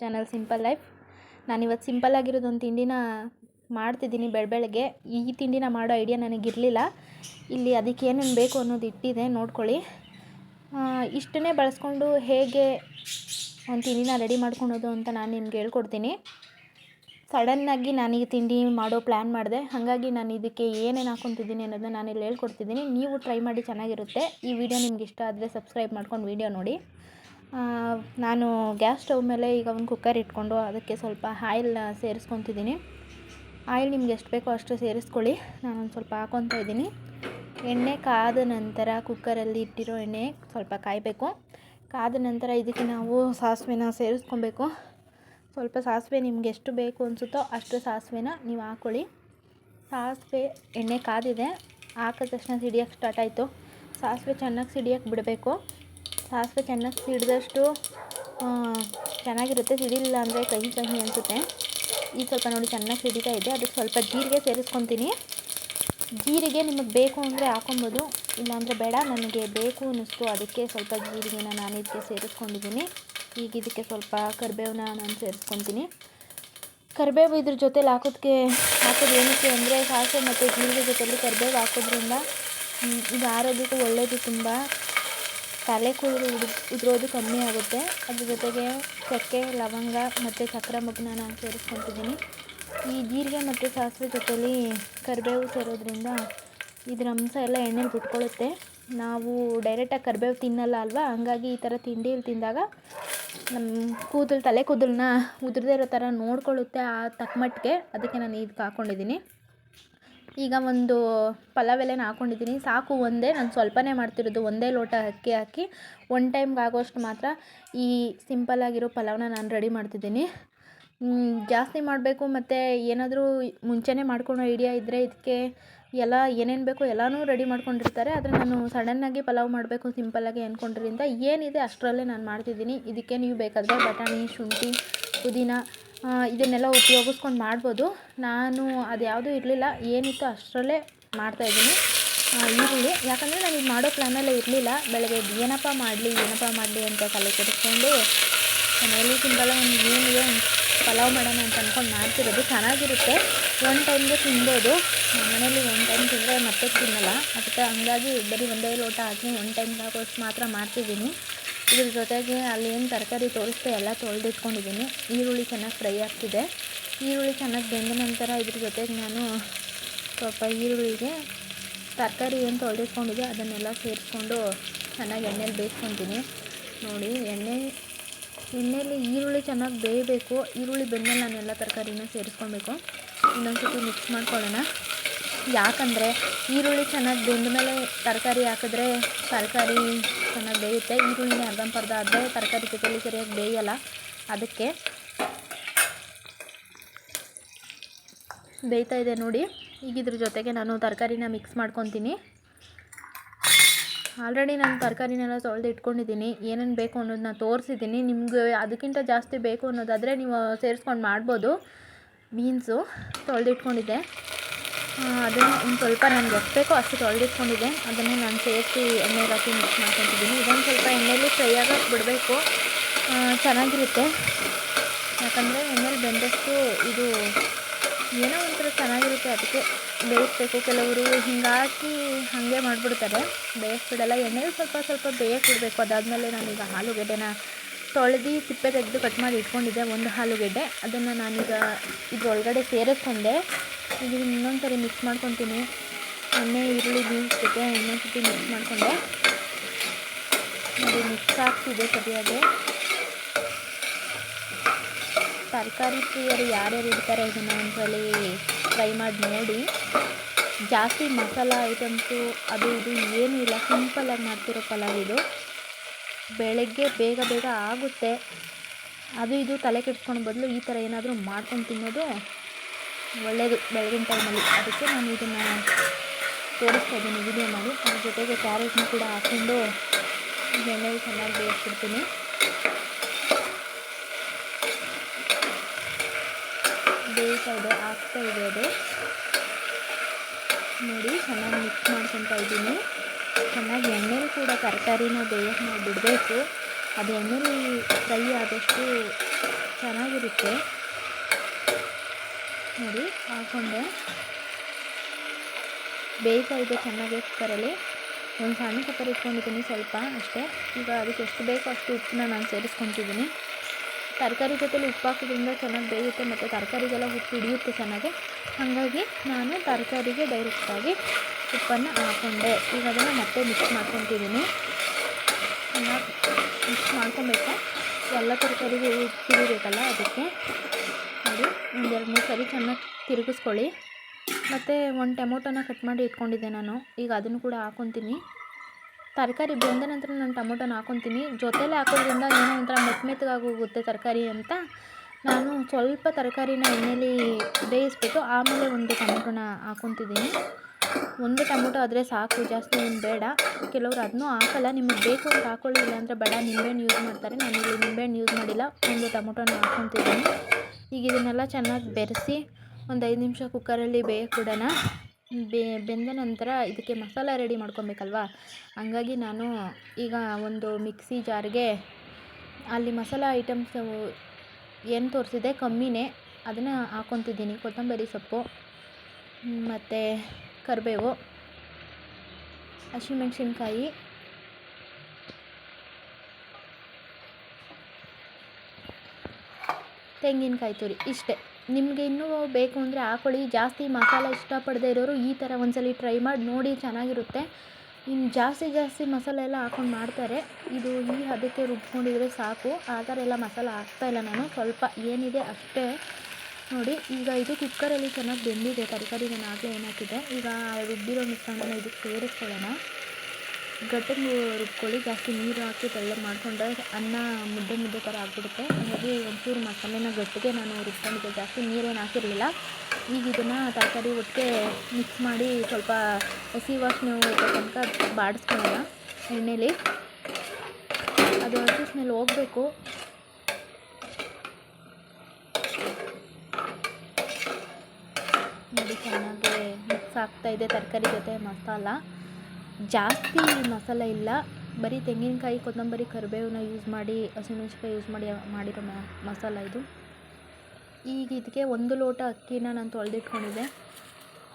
Channel simple life ನಾನಿವತ್ತು simple ಆಗಿರೋದು ಒಂದು ತಿಂಡಿನ ಮಾಡ್ತಿದ್ದೀನಿ ಬೆಳ, ಬೆಳಗ್ಗೆ. ಈ ತಿಂಡಿನ ಮಾಡೋ ಐಡಿಯಾ ನನಗಿರಲಿಲ್ಲ. ಇಲ್ಲಿ ಅದಕ್ಕೆ ಏನೇನು ಬೇಕು ಅನ್ನೋದು ಇಟ್ಟಿದೆ, ನೋಡ್ಕೊಳ್ಳಿ. ಇಷ್ಟನ್ನೇ ಬಳಸ್ಕೊಂಡು ಹೇಗೆ ಒಂದು ತಿಂಡಿನ ರೆಡಿ ಮಾಡ್ಕೊಳೋದು ಅಂತ ನಾನು ನಿಮ್ಗೆ ಹೇಳ್ಕೊಡ್ತೀನಿ. ಸಡನ್ನಾಗಿ ನಾನು ಈ ತಿಂಡಿ ಮಾಡೋ ಪ್ಲ್ಯಾನ್ ಮಾಡಿದೆ. ಹಾಗಾಗಿ ನಾನು ಇದಕ್ಕೆ ಏನೇನು ಹಾಕ್ಕೊತಿದ್ದೀನಿ ಅನ್ನೋದನ್ನ ನಾನು ಇಲ್ಲಿ ಹೇಳ್ಕೊಡ್ತಿದ್ದೀನಿ. ನೀವು ಟ್ರೈ ಮಾಡಿ ಚೆನ್ನಾಗಿರುತ್ತೆ. ಈ ವಿಡಿಯೋ ನಿಮ್ಗೆ ಇಷ್ಟ ಆದರೆ ಸಬ್ಸ್ಕ್ರೈಬ್ ಮಾಡ್ಕೊಂಡು ವಿಡಿಯೋ ನೋಡಿ. ನಾನು ಗ್ಯಾಸ್ ಸ್ಟವ್ ಮೇಲೆ ಈಗ ಒಂದು ಕುಕ್ಕರ್ ಇಟ್ಕೊಂಡು ಅದಕ್ಕೆ ಸ್ವಲ್ಪ ಆಯಿಲ್ ಸೇರಿಸ್ಕೊತಿದ್ದೀನಿ. ಆಯಿಲ್ ನಿಮ್ಗೆ ಎಷ್ಟು ಬೇಕೋ ಅಷ್ಟು ಸೇರಿಸ್ಕೊಳ್ಳಿ. ನಾನೊಂದು ಸ್ವಲ್ಪ ಹಾಕೊತಾ ಇದ್ದೀನಿ. ಎಣ್ಣೆ ಕಾದ ನಂತರ ಕುಕ್ಕರಲ್ಲಿ ಇಟ್ಟಿರೋ ಎಣ್ಣೆ ಸ್ವಲ್ಪ ಕಾಯಬೇಕು. ಕಾದ ನಂತರ ಇದಕ್ಕೆ ನಾವು ಸಾಸಿವೆನ ಸೇರಿಸ್ಕೊಬೇಕು. ಸ್ವಲ್ಪ ಸಾಸಿವೆ ನಿಮ್ಗೆ ಎಷ್ಟು ಬೇಕು ಅನಿಸುತ್ತೋ ಅಷ್ಟು ಸಾಸಿವೆನ ನೀವು ಹಾಕ್ಕೊಳ್ಳಿ ಸಾಸಿವೆ, ಎಣ್ಣೆ ಕಾದಿದೆ. ಹಾಕಿದ ತಕ್ಷಣ ಸಿಡಿಯೋಕ್ಕೆ ಸ್ಟಾರ್ಟ್ ಆಯಿತು. ಸಾಸಿವೆ ಚೆನ್ನಾಗಿ ಸಿಡಿಯೋಕ್ಕೆ ಬಿಡಬೇಕು. ಸಾಸಿವೆ ಚೆನ್ನಾಗಿ ಸಿಡಿದಷ್ಟು ಚೆನ್ನಾಗಿರುತ್ತೆ. ಸಿಡಿಲಿಲ್ಲ ಅಂದರೆ ಕಹಿ ಕಹಿ ಅನಿಸುತ್ತೆ. ಈಗ ಸ್ವಲ್ಪ ನೋಡಿ ಚೆನ್ನಾಗಿ ಸಿಡಿತಾ ಇದೆ. ಅದಕ್ಕೆ ಸ್ವಲ್ಪ ಜೀರಿಗೆ ಸೇರಿಸ್ಕೊತೀನಿ. ಜೀರಿಗೆ ನಿಮಗೆ ಬೇಕು ಅಂದರೆ ಹಾಕೊಬೋದು, ಇಲ್ಲಾಂದರೆ ಬೇಡ. ನನಗೆ ಬೇಕು ಅನ್ನಿಸ್ತು. ಅದಕ್ಕೆ ಸ್ವಲ್ಪ ಜೀರಿಗೆನ ನಾನು ಇದಕ್ಕೆ ಸೇರಿಸ್ಕೊಂಡಿದ್ದೀನಿ. ಈಗ ಇದಕ್ಕೆ ಸ್ವಲ್ಪ ಕರಿಬೇವನ್ನ ನಾನು ಸೇರಿಸ್ಕೊತೀನಿ. ಕರಿಬೇವು ಇದ್ರ ಜೊತೆಲಿ ಹಾಕೋದಕ್ಕೆ ಹಾಕೋದು ಏನಕ್ಕೆ ಅಂದರೆ ಸಾಸಿವೆ ಮತ್ತು ಜೀರಿಗೆ ಜೊತೆಯಲ್ಲಿ ಕರಿಬೇವು ಹಾಕೋದ್ರಿಂದ ಇದು ಆರೋಗ್ಯಕ್ಕೂ ಒಳ್ಳೆಯದು ತುಂಬ. ತಲೆ ಕೂದಲು ಉದ್ ಉದುರೋದು ಕಮ್ಮಿ ಆಗುತ್ತೆ. ಅದ್ರ ಜೊತೆಗೆ ಚಕ್ಕೆ, ಲವಂಗ ಮತ್ತು ಚಕ್ರ ಮಗ್ನ ನಾನು ಸೇರಿಸ್ಕೊತಿದ್ದೀನಿ. ಈ ಜೀರಿಗೆ ಮತ್ತು ಸಾಸಿವೆ ಜೊತೆಲಿ ಕರಿಬೇವು ಸೇರೋದ್ರಿಂದ ಇದ್ರ ಅಂಶ ಎಲ್ಲ ಎಣ್ಣೆಲಿ ಬಿಟ್ಕೊಳ್ಳುತ್ತೆ ನಾವು ಡೈರೆಕ್ಟಾಗಿ ಕರಿಬೇವು ತಿನ್ನಲ್ಲ ಅಲ್ವಾ? ಹಂಗಾಗಿ ಈ ಥರ ತಿಂಡಿಯಲ್ಲಿ ತಿಂದಾಗ ನಮ್ಮ ಕೂದಲು, ತಲೆ ಕೂದಲನ್ನ ಉದುರದೇ ಇರೋ ಥರ ನೋಡ್ಕೊಳ್ಳುತ್ತೆ ಆ ತಕ್ಕಮಟ್ಟಿಗೆ ಅದಕ್ಕೆ ನಾನು ಇದಕ್ಕೆ ಹಾಕ್ಕೊಂಡಿದ್ದೀನಿ ಈಗ ಒಂದು ಪಲಾವ್ ಎಲೆನ ಹಾಕ್ಕೊಂಡಿದ್ದೀನಿ ಸಾಕು ಒಂದೇ, ನಾನು ಸ್ವಲ್ಪನೇ ಮಾಡ್ತಿರೋದು ಒಂದೇ ಲೋಟ ಅಕ್ಕಿ ಹಾಕಿ ಒನ್ ಟೈಮ್ಗೆ ಆಗೋಷ್ಟು ಮಾತ್ರ ಈ ಸಿಂಪಲ್ಲಾಗಿರೋ ಪಲಾವ್ನ ನಾನು ರೆಡಿ ಮಾಡ್ತಿದ್ದೀನಿ. ಜಾಸ್ತಿ ಮಾಡಬೇಕು ಮತ್ತು ಏನಾದರೂ ಮುಂಚೆನೇ ಮಾಡ್ಕೊಳೋ ಐಡಿಯಾ ಇದ್ದರೆ ಇದಕ್ಕೆ ಎಲ್ಲ ಏನೇನು ಬೇಕೋ ಎಲ್ಲನೂ ರೆಡಿ ಮಾಡ್ಕೊಂಡಿರ್ತಾರೆ. ಆದರೆ ನಾನು ಸಡನ್ನಾಗಿ ಪಲಾವ್ ಮಾಡಬೇಕು ಸಿಂಪಲ್ಲಾಗಿ ಅಂದ್ಕೊಂಡಿರಿಂದ ಏನಿದೆ ಅಷ್ಟರಲ್ಲೇ ನಾನು ಮಾಡ್ತಿದ್ದೀನಿ. ಇದಕ್ಕೆ ನೀವು ಬೇಕಾದರೆ ಬಟಾಣಿ, ಶುಂಠಿ, ಪುದೀನ ಇದನ್ನೆಲ್ಲ ಉಪಯೋಗಿಸ್ಕೊಂಡು ಮಾಡ್ಬೋದು. ನಾನು ಅದು ಯಾವುದೂ ಇರಲಿಲ್ಲ. ಏನಿತ್ತು ಅಷ್ಟರಲ್ಲೇ ಮಾಡ್ತಾಯಿದ್ದೀನಿ ಈರುಳ್ಳಿ. ಯಾಕಂದರೆ ನಾನು ಇದು ಮಾಡೋ ಪ್ಲ್ಯಾನಲ್ಲೇ ಇರಲಿಲ್ಲ. ಬೆಳಗ್ಗೆ ಏನಪ್ಪ ಮಾಡಲಿ ಏನಪ್ಪ ಮಾಡಲಿ ಅಂತ ತಲೆ ಕೆಡಿಸ್ಕೊಂಡು ಮನೇಲಿ ತಿಂಬಲ್ಲ ಒಂದು ಏನಿದೆ ಒಂದು ಪಲಾವ್ ಮಾಡೋಣ ಅಂತ ಅಂದ್ಕೊಂಡು ಮಾಡ್ತಿರೋದು. ಚೆನ್ನಾಗಿರುತ್ತೆ. ಒಂದು ಟೈಮ್ಗೆ ತಿನ್ಬೋದು. ಮನೇಲಿ ಒನ್ ಟೈಮ್ ತಿಂದರೆ ಮತ್ತೆ ತಿನ್ನಲ್ಲ. ಅದಕ್ಕೆ ಹಂಗಾಗಿ ಬರೀ ಒಂದೇ ಲೋಟ ಹಾಕಿ ಒಂದು ಟೈಮ್ ಆಗೋಷ್ಟು ಮಾತ್ರ ಮಾಡ್ತಿದ್ದೀನಿ. ಇದ್ರ ಜೊತೆಗೆ ಅಲ್ಲಿ ಏನು ತರಕಾರಿ ತೋರಿಸ್ದೆ ಎಲ್ಲ ತೊಳೆದಿಟ್ಕೊಂಡಿದ್ದೀನಿ. ಈರುಳ್ಳಿ ಚೆನ್ನಾಗಿ ಫ್ರೈ ಆಗ್ತಿದೆ. ಈರುಳ್ಳಿ ಚೆನ್ನಾಗಿ ಬೆಂದ ನಂತರ ಇದ್ರ ಜೊತೆಗೆ ನಾನು ಸ್ವಲ್ಪ ಈರುಳ್ಳಿಗೆ ತರಕಾರಿ ಏನು ತೊಳೆದಿಟ್ಕೊಂಡಿದೆ ಅದನ್ನೆಲ್ಲ ಸೇರಿಸ್ಕೊಂಡು ಚೆನ್ನಾಗಿ ಎಣ್ಣೆಲಿ ಬೇಯಿಸ್ಕೊತೀನಿ. ನೋಡಿ, ಎಣ್ಣೆ ಎಣ್ಣೆಯಲ್ಲಿ ಈರುಳ್ಳಿ ಚೆನ್ನಾಗಿ ಬೇಯಬೇಕು. ಈರುಳ್ಳಿ ಬೆಂದಮೇಲೆ ನಾನು ಎಲ್ಲ ತರಕಾರಿನ ಸೇರಿಸ್ಕೊಬೇಕು. ಇನ್ನೊಂದು ಸತಿ ಮಿಕ್ಸ್ ಮಾಡ್ಕೊಳ್ಳೋಣ. ಯಾಕಂದರೆ ಈರುಳ್ಳಿ ಚೆನ್ನಾಗಿ ಬೆಂದ ಮೇಲೆ ತರಕಾರಿ ಹಾಕಿದ್ರೆ ತರಕಾರಿ ಚೆನ್ನಾಗಿ ಬೇಯುತ್ತೆ. ಈರುಳ್ಳಿನೇ ಅರ್ಧಂಪರ್ಧ ಆದರೆ ತರಕಾರಿ ಜೊತೆಲಿ ಸರಿಯಾಗಿ ಬೇಯಲ್ಲ. ಅದಕ್ಕೆ ಬೇಯ್ತಾ ಇದೆ ನೋಡಿ. ಈಗ ಇದ್ರ ಜೊತೆಗೆ ನಾನು ತರಕಾರಿನ ಮಿಕ್ಸ್ ಮಾಡ್ಕೊತೀನಿ. ಆಲ್ರೆಡಿ ನಾನು ತರಕಾರಿನೆಲ್ಲ ತೊಳೆದು ಇಟ್ಕೊಂಡಿದ್ದೀನಿ. ಏನೇನು ಬೇಕು ಅನ್ನೋದನ್ನ ತೋರಿಸಿದ್ದೀನಿ. ನಿಮಗೆ ಅದಕ್ಕಿಂತ ಜಾಸ್ತಿ ಬೇಕು ಅನ್ನೋದಾದರೆ ನೀವು ಸೇರಿಸ್ಕೊಂಡು ಮಾಡ್ಬೋದು. ಬೀನ್ಸು ತೊಳೆದಿಟ್ಕೊಂಡಿದ್ದೆ ಅದನ್ನು ಒಂದು ಸ್ವಲ್ಪ ನನಗೆ ಎಷ್ಟು ಅಷ್ಟು ತೊಳೆದಿಟ್ಕೊಂಡಿದ್ದೆ ಅದನ್ನು ನಾನು ಸೇರಿಸಿ ಎಣ್ಣೆ ಹಾಕಿ ಮಿಕ್ಸ್ ಮಾಡ್ಕೊತಿದ್ದೀನಿ. ಇದೊಂದು ಸ್ವಲ್ಪ ಎಣ್ಣೆಲಿ ಫ್ರೈ ಆಗೋಕ್ಕೆ ಬಿಡಬೇಕು. ಚೆನ್ನಾಗಿರುತ್ತೆ. ಯಾಕಂದರೆ ಎಣ್ಣೆಲಿ ಬೆಂದಷ್ಟು ಇದು ಏನೋ ಒಂಥರ ಚೆನ್ನಾಗಿರುತ್ತೆ. ಅದಕ್ಕೆ ಬೇಯಿಸ್ಬೇಕು. ಕೆಲವರು ಹಿಂಗಾಕಿ ಹಾಗೆ ಮಾಡಿಬಿಡ್ತಾರೆ. ಬೇಯಿಸ್ಬಿಡಲ್ಲ. ಎಣ್ಣೆಲಿ ಸ್ವಲ್ಪ ಸ್ವಲ್ಪ ಬೇಯಕ್ಕೆ ಬಿಡಬೇಕು. ಅದಾದಮೇಲೆ ನಾನೀಗ ಆಲೂಗೆಡ್ಡೆನ ತೊಳೆದು ಸಿಪ್ಪೆ ತೆಗೆದು ಕಟ್ ಮಾಡಿ ಇಟ್ಕೊಂಡಿದ್ದೆ, ಒಂದು ಆಲೂಗೆಡ್ಡೆ ಅದನ್ನು ನಾನೀಗ ಇದ್ರೊಳಗಡೆ ಸೇರಿಸ್ಕೊಂಡೆ. ಈಗ ಇನ್ನೊಂದು ಸರಿ ಮಿಕ್ಸ್ ಮಾಡ್ಕೊತೀನಿ. ಎಣ್ಣೆ, ಈರುಳ್ಳಿ, ಬೀನ್ಸ್ ಜೊತೆ ಇನ್ನೊಂದು ಸರ್ತಿ ಮಿಕ್ಸ್ ಮಾಡಿಕೊಂಡೆ. ನೋಡಿ ಮಿಕ್ಸ್ ಆಗ್ತಿದೆ ಸರಿಯಾಗಿ. ತರಕಾರಿ ಪ್ರಿಯರು ಯಾರ್ಯಾರು ಇರ್ತಾರೆ, ಇದನ್ನು ಒಂದ್ಸಲಿ ಫ್ರೈ ಮಾಡಿ ನೋಡಿ. ಜಾಸ್ತಿ ಮಸಾಲ ಐಟಮ್ಸು ಅದು ಇದು ಏನೂ ಇಲ್ಲ. ಸಿಂಪಲ್ಲಾಗಿ ಮಾಡ್ತಿರೋ ಪಲಾವ್ ಇದು. ಬೆಳಗ್ಗೆ ಬೇಗ ಬೇಗ ಆಗುತ್ತೆ. ಅದು ಇದು ತಲೆ ಕೆಡಿಸ್ಕೊಂಡು ಬದಲು ಈ ಥರ ಏನಾದರೂ ಮಾಡ್ಕೊಂಡು ತಿನ್ನೋದು ಒಳ್ಳೆಯದು ಬೆಳಗಿನ ಟೈಮಲ್ಲಿ ಅದಕ್ಕೆ ನಾನು ಇದನ್ನು ತೋರಿಸ್ತಾ ಇದ್ದೀನಿ ವಿಡಿಯೋ ಮಾಡಿ. ಅದ್ರ ಜೊತೆಗೆ ಕ್ಯಾರೆಟ್ನ ಕೂಡ ಹಾಕ್ಕೊಂಡು ಎಣ್ಣೆ ಚೆನ್ನಾಗಿ ಬೇಯಿಸ್ಬಿಡ್ತೀನಿ. ಬೇಯ್ತಾ ಇದೆ ಹಾಕ್ತಾ ಇದೆ ಅದು. ನೋಡಿ, ಚೆನ್ನಾಗಿ ಮಿಕ್ಸ್ ಮಾಡ್ಕೊತಾ ಇದ್ದೀನಿ. ಚೆನ್ನಾಗಿ ಎಣ್ಣೆಲಿ ಕೂಡ ತರಕಾರಿನ ಬೇಯಕ್ಕೆ ನಾವು ಬಿಡಬೇಕು. ಅದು ಎಣ್ಣೆಲಿ ಫ್ರೈ ಆದಷ್ಟು ಚೆನ್ನಾಗಿರುತ್ತೆ. ನೋಡಿ, ಹಾಕೊಂಡೆ. ಬೇಯ್ತಾ ಇದೆ ಚೆನ್ನಾಗಿ ಕುಕ್ಕರಲ್ಲಿ. ಒಂದು ಸಣ್ಣ ಕುಕ್ಕರ್ ಇಟ್ಕೊಂಡಿದ್ದೀನಿ ಸ್ವಲ್ಪ ಅಷ್ಟೇ. ಈಗ ಅದಕ್ಕೆ ಎಷ್ಟು ಬೇಕೋ ಅಷ್ಟು ಉಪ್ಪನ್ನ ನಾನು ಸೇರಿಸ್ಕೊತಿದ್ದೀನಿ. ತರಕಾರಿ ಜೊತೆಲಿ ಉಪ್ಪು ಹಾಕೋದ್ರಿಂದ ಚೆನ್ನಾಗಿ ಬೇಯುತ್ತೆ ಮತ್ತು ತರಕಾರಿಗೆಲ್ಲ ಉಪ್ಪು ಹಿಡಿಯುತ್ತೆ ಚೆನ್ನಾಗಿ. ಹಾಗಾಗಿ ನಾನು ತರಕಾರಿಗೆ ಡೈರೆಕ್ಟಾಗಿ ಉಪ್ಪನ್ನು ಹಾಕೊಂಡೆ. ಈಗ ಅದನ್ನು ಮತ್ತೆ ಮಿಕ್ಸ್ ಮಾಡ್ಕೊತಿದ್ದೀನಿ ಮಿಕ್ಸ್ ಮಾಡ್ಕೊಬೇಕು? ಎಲ್ಲ ತರಕಾರಿಗೂ ತಿರುಗಬೇಕಲ್ಲ ಅದಕ್ಕೆ. ನೋಡಿ ಒಂದೆರಡು ಮೂರು ಸರಿ ಚೆನ್ನಾಗಿ ತಿರುಗಿಸ್ಕೊಳ್ಳಿ. ಮತ್ತು ಒಂದು ಟೊಮೊಟೊನ ಕಟ್ ಮಾಡಿ ಇಟ್ಕೊಂಡಿದ್ದೆ ನಾನು. ಈಗ ಅದನ್ನು ಕೂಡ ಹಾಕೊತೀನಿ. ತರಕಾರಿ ಬೆಂದ ನಂತರ ನಾನು ಟೊಮೊಟೊನ ಹಾಕೊತೀನಿ. ಜೊತೆಲೇ ಹಾಕೋದ್ರಿಂದ ಏನೋ ಒಂಥರ ಮೆತ್ಮೆತ್ತಗಾಗಿ ಹೋಗುತ್ತೆ ತರಕಾರಿ ಅಂತ. ನಾನು ಸ್ವಲ್ಪ ತರಕಾರಿನ ಎಣ್ಣೆಲಿ ಬೇಯಿಸ್ಬಿಟ್ಟು ಆಮೇಲೆ ಒಂದು ಟೊಮೊಟೊನ ಹಾಕ್ಕೊತಿದ್ದೀನಿ ಒಂದು ಟೊಮೊಟೊ ಆದರೆ ಸಾಕು, ಜಾಸ್ತಿ ಏನು ಬೇಡ. ಕೆಲವರು ಅದನ್ನೂ ಹಾಕಲ್ಲ, ನಿಮಗೆ ಬೇಕು ಅಂತ ಹಾಕೊಳ್ಳಿ, ಇಲ್ಲಾಂದರೆ ಬೇಡ ನಿಂಬೆಹಣ್ಣು ಯೂಸ್ ಮಾಡ್ತಾರೆ. ನಾನು ಇಲ್ಲಿ ನಿಂಬೆಹಣ್ಣು ಯೂಸ್ ಮಾಡಿಲ್ಲ, ಒಂದು ಟೊಮೊಟೊನ ಹಾಕ್ಕೊತಿದ್ದೀನಿ. ಈಗ ಇದನ್ನೆಲ್ಲ ಚೆನ್ನಾಗಿ ಬೆರೆಸಿ ಒಂದು ಐದು ನಿಮಿಷ ಕುಕ್ಕರಲ್ಲಿ ಬೇಯಕ್ಬಿಡೋಣ ಬೆ, ಬೆಂದ ನಂತರ ಇದಕ್ಕೆ ಮಸಾಲ ರೆಡಿ ಮಾಡ್ಕೊಬೇಕಲ್ವಾ? ಹಂಗಾಗಿ ನಾನು ಈಗ ಒಂದು ಮಿಕ್ಸಿ ಜಾರ್ಗೆ ಅಲ್ಲಿ ಮಸಾಲ ಐಟಮ್ಸ್ ಏನು ತೋರಿಸಿದೆ ಕಮ್ಮಿನೇ, ಅದನ್ನು ಹಾಕ್ಕೊತಿದ್ದೀನಿ. ಕೊತ್ತಂಬರಿ ಸೊಪ್ಪು ಮತ್ತು ಕರಿಬೇವು, ಹಸಿಮೆಣ್ಸಿನ್ಕಾಯಿ, ತೆಂಗಿನಕಾಯಿ ತುರಿ ಇಷ್ಟೇ. ನಿಮಗೆ ಇನ್ನೂ ಬೇಕು ಅಂದರೆ ಹಾಕೊಳ್ಳಿ ಜಾಸ್ತಿ ಮಸಾಲೆ ಇಷ್ಟಪಡದೇ ಇರೋರು ಈ ಥರ ಒಂದ್ಸಲಿ ಟ್ರೈ ಮಾಡಿ, ನೋಡಿ ಚೆನ್ನಾಗಿರುತ್ತೆ. ಇನ್ನು ಜಾಸ್ತಿ ಜಾಸ್ತಿ ಮಸಾಲೆ ಎಲ್ಲ ಹಾಕೊಂಡು ಮಾಡ್ತಾರೆ. ಇದು ಈ ಹದಕ್ಕೆ ರುಬ್ಕೊಂಡಿದ್ರೆ ಸಾಕು. ಆ ಥರ ಎಲ್ಲ ಮಸಾಲೆ ಹಾಕ್ತಾಯಿಲ್ಲ ನಾನು. ಸ್ವಲ್ಪ ಏನಿದೆ ಅಷ್ಟೇ. ನೋಡಿ, ಈಗ ಇದು ಕುಕ್ಕರಲ್ಲಿ ಚೆನ್ನಾಗಿ ಬೆಂದಿದೆ, ತರಕಾರಿ ನಾನು ಆಗಲೇ ಏನು ಈಗ ರುಬ್ಬಿರೋ ಮಿಶ್ರಣನ ಇದಕ್ಕೆ ಸೇರಿಸ್ಕೊಳ್ಳೋಣ. ಗಟ್ಟಿಗೆ ರುಬ್ಕೊಳ್ಳಿ, ಜಾಸ್ತಿ ನೀರು ಹಾಕಿ ತೆಳ್ಳಗೆ ಮಾಡಿಕೊಂಡ್ರೆ ಅನ್ನ ಮುದ್ದೆ ಮುದ್ದೆ ಥರ ಆಗಿಬಿಡುತ್ತೆ. ಹಾಗಾಗಿ ಒಂಚೂರು ಮಸಾಲೆನ ಗಟ್ಟಿಗೆ ನಾನು ರುಬ್ಕೊಂಡಿದ್ದೆ, ಜಾಸ್ತಿ ನೀರೇನು ಹಾಕಿರಲಿಲ್ಲ. ಈಗ ಇದನ್ನು ತರಕಾರಿ ಒಟ್ಟಿಗೆ ಮಿಕ್ಸ್ ಮಾಡಿ ಸ್ವಲ್ಪ ಹಸಿ ವಾಸನೆ ತನಕ ಬಾಡಿಸ್ಕೊಳ್ಳೋಣ, ಎಣ್ಣೆಲಿ. ಅದು ಹಸಿ ಸ್ಮೆಲ್ ಹೋಗಬೇಕು. ನೋಡಿ ಚೆನ್ನಾಗಿ ಮಿಕ್ಸ್ ಆಗ್ತಾಯಿದೆ ತರಕಾರಿ ಜೊತೆ ಮಸಾಲ. ಜಾಸ್ತಿ ಮಸಾಲ ಇಲ್ಲ. ಬರೀ ತೆಂಗಿನಕಾಯಿ, ಕೊತ್ತಂಬರಿ, ಕರಿಬೇವನ್ನ ಯೂಸ್ ಮಾಡಿ, ಹಸಿಮೆಣ್ಸಿನ್ಕಾಯಿ ಯೂಸ್ ಮಾಡಿ, ಮಾಡಿರೋ ಮಸಾಲ ಇದು. ಈಗ ಇದಕ್ಕೆ ಒಂದು ಲೋಟ ಅಕ್ಕಿನ ನಾನು ತೊಳೆದಿಟ್ಕೊಂಡಿದ್ದೆ.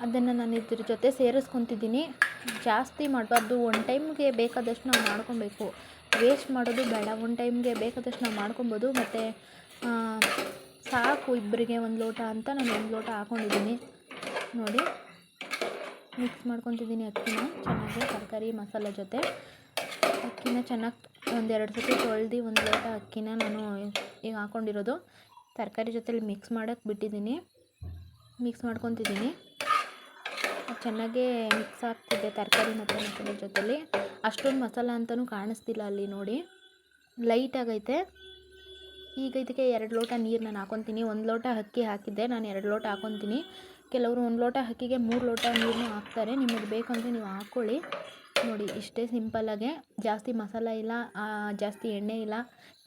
ಅದನ್ನು ನಾನು ಇದ್ರ ಜೊತೆ ಸೇರಿಸ್ಕೊತಿದ್ದೀನಿ. ಜಾಸ್ತಿ ಮಾಡಬಾರ್ದು. ಒನ್ ಟೈಮ್ಗೆ ಬೇಕಾದಷ್ಟು ನಾವು ಮಾಡ್ಕೊಬೇಕು. ವೇಸ್ಟ್ ಮಾಡೋದು ಬೇಡ. ಒನ್ ಟೈಮ್ಗೆ ಬೇಕಾದಷ್ಟು ನಾವು ಮಾಡ್ಕೊಬೋದು. ಮತ್ತು ಸಾಕು ಇಬ್ಬರಿಗೆ ಒಂದು ಲೋಟ ಅಂತ ನಾನು ಒಂದು ಲೋಟ ಹಾಕ್ಕೊಂಡಿದ್ದೀನಿ ನೋಡಿ ಮಿಕ್ಸ್ ಮಾಡ್ಕೊತಿದ್ದೀನಿ ಅಕ್ಕಿನ. ಚೆನ್ನಾಗಿ ತರಕಾರಿ, ಮಸಾಲೆ ಜೊತೆ. ಅಕ್ಕಿನ ಚೆನ್ನಾಗಿ ಒಂದೆರಡು ಸತಿ ತೊಳ್ದು ಒಂದು ಲೋಟ ಅಕ್ಕಿನ ನಾನು ಈಗ ಹಾಕ್ಕೊಂಡಿರೋದು ತರಕಾರಿ ಜೊತೆಲಿ ಮಿಕ್ಸ್ ಮಾಡೋಕ್ಕೆ ಬಿಟ್ಟಿದ್ದೀನಿ. ಮಿಕ್ಸ್ ಮಾಡ್ಕೊತಿದ್ದೀನಿ. ಚೆನ್ನಾಗೇ ಮಿಕ್ಸ್ ಆಗ್ತಿದೆ ತರಕಾರಿ ಮತ್ತು ಮಸಾಲೆ ಜೊತೆಲಿ. ಅಷ್ಟೊಂದು ಮಸಾಲ ಅಂತಲೂ ಕಾಣಿಸ್ತಿಲ್ಲ ಅಲ್ಲಿ ನೋಡಿ. ಲೈಟ್ ಆಗೈತೆ. ಈಗ ಇದಕ್ಕೆ ಎರಡು ಲೋಟ ನೀರು ನಾನು ಹಾಕೊತೀನಿ. ಒಂದು ಲೋಟ ಅಕ್ಕಿ ಹಾಕಿದ್ದೆ. ನಾನು ಎರಡು ಲೋಟ ಹಾಕೊತೀನಿ. ಕೆಲವರು ಒಂದು ಲೋಟ ಅಕ್ಕಿಗೆ ಮೂರು ಲೋಟ ನೀರನ್ನು ಹಾಕ್ತಾರೆ. ನಿಮಗೆ ಬೇಕಂದರೆ ನೀವು ಹಾಕ್ಕೊಳ್ಳಿ ನೋಡಿ, ಇಷ್ಟೇ ಸಿಂಪಲ್ಲಾಗೆ ಜಾಸ್ತಿ ಮಸಾಲ ಇಲ್ಲ ಜಾಸ್ತಿ ಎಣ್ಣೆ ಇಲ್ಲ,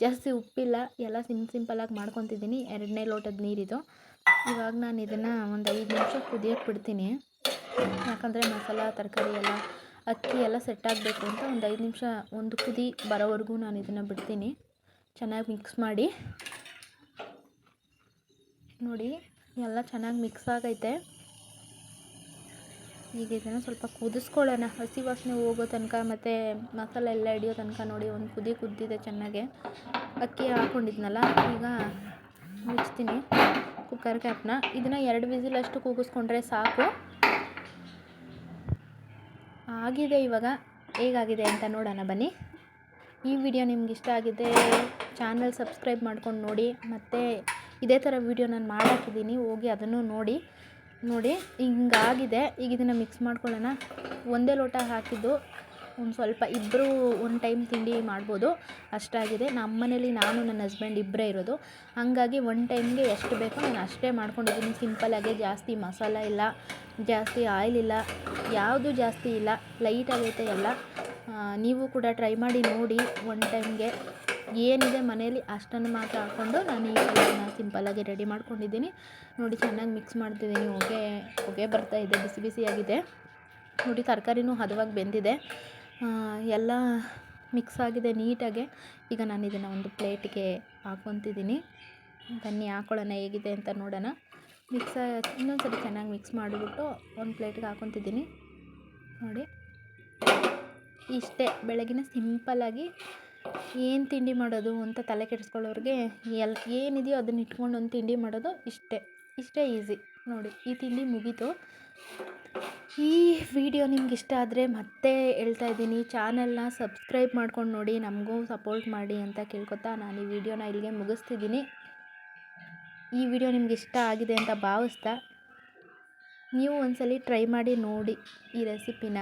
ಜಾಸ್ತಿ ಉಪ್ಪಿಲ್ಲ, ಎಲ್ಲ ಸಿಂ ಸಿಂಪಲ್ಲಾಗಿ ಮಾಡ್ಕೊತಿದ್ದೀನಿ. ಎರಡನೇ ಲೋಟದ ನೀರಿದು. ಇವಾಗ ನಾನು ಇದನ್ನು ಒಂದು ಐದು ನಿಮಿಷ ಕುದಿಯೋಕ್ಕೆ ಬಿಡ್ತೀನಿ. ಯಾಕಂದರೆ ಮಸಾಲ, ತರಕಾರಿ ಎಲ್ಲ, ಅಕ್ಕಿ ಎಲ್ಲ ಸೆಟ್ ಆಗಬೇಕು ಅಂತ ಒಂದು ಐದು ನಿಮಿಷ ಒಂದು ಕುದಿ ಬರೋವರೆಗೂ ನಾನು ಇದನ್ನು ಬಿಡ್ತೀನಿ. ಚೆನ್ನಾಗಿ ಮಿಕ್ಸ್ ಮಾಡಿ. ನೋಡಿ ಎಲ್ಲ ಚೆನ್ನಾಗಿ ಮಿಕ್ಸ್ ಆಗೈತೆ. ಈಗ ಇದನ್ನು ಸ್ವಲ್ಪ ಕುದಿಸ್ಕೊಳ್ಳೋಣ. ಹಸಿ ವಾಸನೆ ಹೋಗೋ ತನಕ ಮತ್ತು ಮಸಾಲೆ ಎಲ್ಲ ಹಿಡಿಯೋ ತನಕ ನೋಡಿ, ಒಂದು ಕುದಿ ಕುದ್ದಿದೆ ಚೆನ್ನಾಗೆ. ಅಕ್ಕಿ ಹಾಕ್ಕೊಂಡಿದ್ನಲ್ಲ ಈಗ ಮುಚ್ತೀನಿ ಕುಕ್ಕರ್ ಕ್ಯಾಪ್ನ ಇದನ್ನು ಎರಡು ವಿಸಿಲಷ್ಟು ಕೂಗಿಸ್ಕೊಂಡ್ರೆ ಸಾಕು. ಆಗಿದೆ ಇವಾಗ. ಹೇಗಾಗಿದೆ ಅಂತ ನೋಡೋಣ ಬನ್ನಿ. ಈ ವಿಡಿಯೋ ನಿಮ್ಗೆ ಇಷ್ಟ ಆಗಿದೆ ಚಾನಲ್ ಸಬ್ಸ್ಕ್ರೈಬ್ ಮಾಡ್ಕೊಂಡು ನೋಡಿ. ಮತ್ತು ಇದೇ ಥರ ವೀಡಿಯೋ ನಾನು ಮಾಡಾಕಿದ್ದೀನಿ, ಹೋಗಿ ಅದನ್ನು ನೋಡಿ ನೋಡಿ, ಹಿಂಗಾಗಿದೆ. ಈಗ ಇದನ್ನು ಮಿಕ್ಸ್ ಮಾಡ್ಕೊಳ್ಳೋಣ. ಒಂದೇ ಲೋಟ ಹಾಕಿದ್ದು, ಒಂದು ಸ್ವಲ್ಪ ಇಬ್ಬರು ಒಂದು ಟೈಮ್ ತಿಂಡಿ ಮಾಡ್ಬೋದು. ಅಷ್ಟಾಗಿದೆ. ನಮ್ಮ ಮನೇಲಿ ನಾನು, ನನ್ನ ಹಸ್ಬೆಂಡ್ ಇಬ್ಬರೇ ಇರೋದು. ಹಾಗಾಗಿ ಒನ್ ಟೈಮ್ಗೆ ಎಷ್ಟು ಬೇಕೋ ನಾನು ಅಷ್ಟೇ ಮಾಡ್ಕೊಂಡಿದ್ದೀನಿ. ಸಿಂಪಲ್ಲಾಗೆ ಜಾಸ್ತಿ ಮಸಾಲ ಇಲ್ಲ, ಜಾಸ್ತಿ ಆಯಿಲ್ ಇಲ್ಲ, ಯಾವುದು ಜಾಸ್ತಿ ಇಲ್ಲ ಲೈಟ್ ಆಗೈತೆ ಎಲ್ಲ. ನೀವು ಕೂಡ ಟ್ರೈ ಮಾಡಿ ನೋಡಿ ಒನ್ ಟೈಮ್ಗೆ ಏನಿದೆ ಮನೆಯಲ್ಲಿ ಅಷ್ಟನ್ನು ಮಾತ್ರ ಹಾಕ್ಕೊಂಡು ನಾನು ಈ ಕಲರ್ನ ಸಿಂಪಲ್ಲಾಗಿ ರೆಡಿ ಮಾಡ್ಕೊಂಡಿದ್ದೀನಿ. ನೋಡಿ, ಚೆನ್ನಾಗಿ ಮಿಕ್ಸ್ ಮಾಡ್ತಿದ್ದೀನಿ. ಹೊಗೆ ಹೊಗೆ ಇದೆ, ಬಿಸಿ ಬಿಸಿಯಾಗಿದೆ. ನೋಡಿ, ತರಕಾರಿನೂ ಹದವಾಗಿ ಬೆಂದಿದೆ. ಎಲ್ಲ ಮಿಕ್ಸ್ ಆಗಿದೆ ನೀಟಾಗೆ. ಈಗ ನಾನು ಇದನ್ನು ಒಂದು ಪ್ಲೇಟಿಗೆ ಹಾಕ್ಕೊತಿದ್ದೀನಿ. ಬನ್ನಿ, ಹಾಕೊಳ್ಳೋಣ ಹೇಗಿದೆ ಅಂತ ನೋಡೋಣ. ಮಿಕ್ಸ್ ಇನ್ನೊಂದು ಸರಿ ಚೆನ್ನಾಗಿ ಮಿಕ್ಸ್ ಮಾಡಿಬಿಟ್ಟು ಒಂದು ಪ್ಲೇಟಿಗೆ ಹಾಕ್ಕೊತಿದ್ದೀನಿ. ನೋಡಿ, ಇಷ್ಟೇ. ಬೆಳಗಿನ ಸಿಂಪಲ್ಲಾಗಿ ಏನು ತಿಂಡಿ ಮಾಡೋದು ಅಂತ ತಲೆ ಕೆಡಿಸ್ಕೊಳ್ಳೋರಿಗೆ ಎಲ್, ಏನಿದೆಯೋ ಅದನ್ನ ಇಟ್ಕೊಂಡು ಒಂದು ತಿಂಡಿ ಮಾಡೋದು ಇಷ್ಟೇ ಇಷ್ಟೇ ಈಸಿ. ನೋಡಿ, ಈ ತಿಂಡಿ ಮುಗೀತು. ಈ ವಿಡಿಯೋ ನಿಮ್ಗೆ ಇಷ್ಟ ಆದರೆ ಮತ್ತೆ ಹೇಳ್ತಾ ಇದ್ದೀನಿ. ಚಾನೆಲ್ನ ಸಬ್ಸ್ಕ್ರೈಬ್ ಮಾಡ್ಕೊಂಡು ನೋಡಿ, ನಮಗೂ ಸಪೋರ್ಟ್ ಮಾಡಿ ಅಂತ ಕೇಳ್ಕೊತಾ ನಾನು ಈ ವಿಡಿಯೋನ ಇಲ್ಲಿಗೆ ಮುಗಿಸ್ತಿದ್ದೀನಿ. ಈ ವಿಡಿಯೋ ನಿಮ್ಗೆ ಇಷ್ಟ ಆಗಿದೆ ಅಂತ ಭಾವಿಸ್ತಾ, ನೀವು ಒಂದ್ಸಲಿ ಟ್ರೈ ಮಾಡಿ ನೋಡಿ ಈ ರೆಸಿಪಿನ.